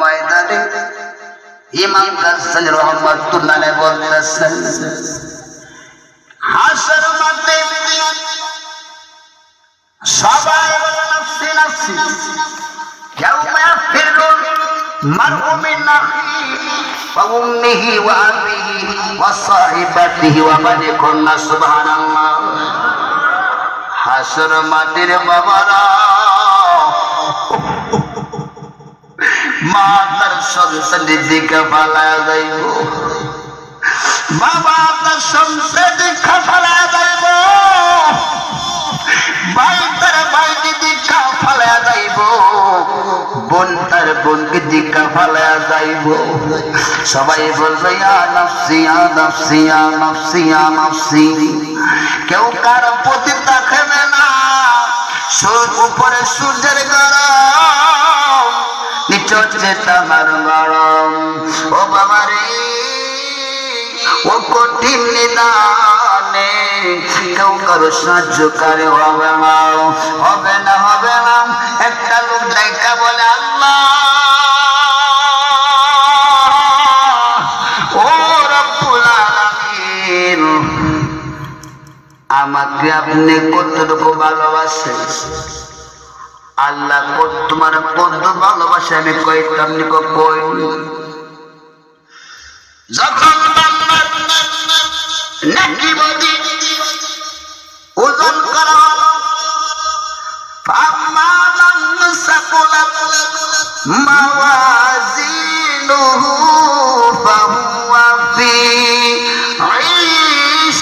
ময়দানে ইমাম গাজ্জালি রহমাতুল্লাহ আলাইহি বলতেছেন, হাসর মাঠে সবাই নাফসি নাফসি। ইয়াউমা ইয়াফিরুল ওয়া উম্মিহি ওয়া আবিহি ওয়া সাহিবাতিহি ওয়া সুবহানাল্লাহ। হাসর বাবারা মা তার দিকে পালা যাইব। বাবা দিকে পালা যাইব। কেউ কারও প্রতি না। সূর্য উপরে সূর্যের গরম নিচে হচ্ছে তামার গরম ও বাবা রে, ও কঠিন নিদানে কেউ কারও সাহায্যকারী হবে না হবে না হবে না, একটা লোক দেখা বলে, আল্লাহ আমাকে আপনি কতটুকু ভালোবাসেন? আল্লাহ তোমার কত ভালোবাসে আমি কইতাম আপনি কই যখন নাকি বদি ওজন করা হলো